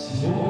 Lord.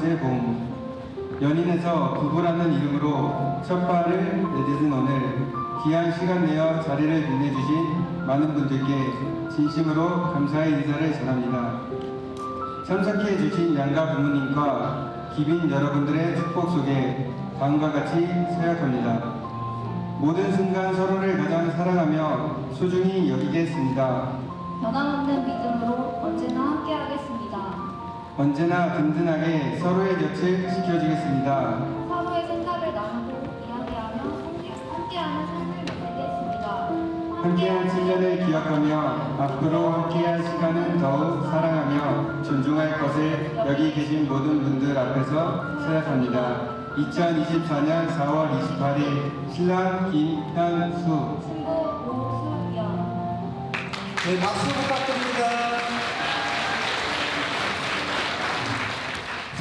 번째 봄. 연인에서 부부라는 이름으로 첫 발을 내딛은 오늘 귀한 시간 내어 자리를 빛내주신 많은 분들께 진심으로 감사의 인사를 전합니다. 참석해 주신 양가 부모님과 기빈 여러분들의 축복 속에 다음과 같이 서약합니다. 모든 순간 서로를 가장 사랑하며 소중히 여기겠습니다. 변함없는 믿음으로 언제나 함께하겠습니다. 언제나 든든하게 서로의 곁을 지켜주겠습니다. 서로의 생각을 나누고 이야기하며 함께- 함께하는 삶을 만들겠습니다. 함께한 7년을 기억하며 앞으로 함께할 시간은 더욱 사랑하며 존중할 것을 여기 계신 모든 분들 앞에서 서약합니다. 2024년 4월 28일 신랑 김현수 신부 오수연 네, 박수 부탁드립니다.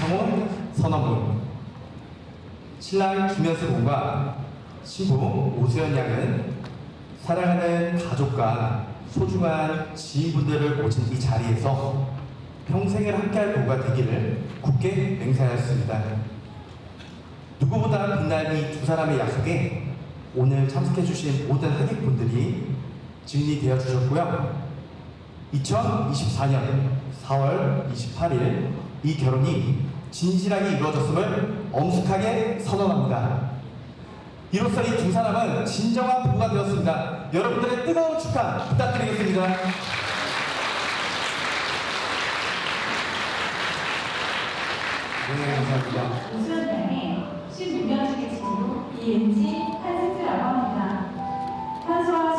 성혼 선언문 신랑 김현수 군과 신부 오수연 양은 사랑하는 가족과 소중한 지인분들을 모신 이 자리에서 평생을 함께할 부부가 되기를 굳게 맹세하였습니다. 누구보다 빛날 이 두 사람의 약속에 오늘 참석해주신 모든 하객분들이 증인이 되어 주셨고요. 2024년 4월 28일 이 결혼이 진실하게 이루어졌음을 엄숙하게 선언합니다. 이로써 이두 사람은 진정한 부부가 되었습니다. 여러분들의 뜨거운 축하 부탁드리겠습니다. 네, 감사합니다. 오수연 양의 16년지기 친구 이은지 한승주라고 합니다. 현수와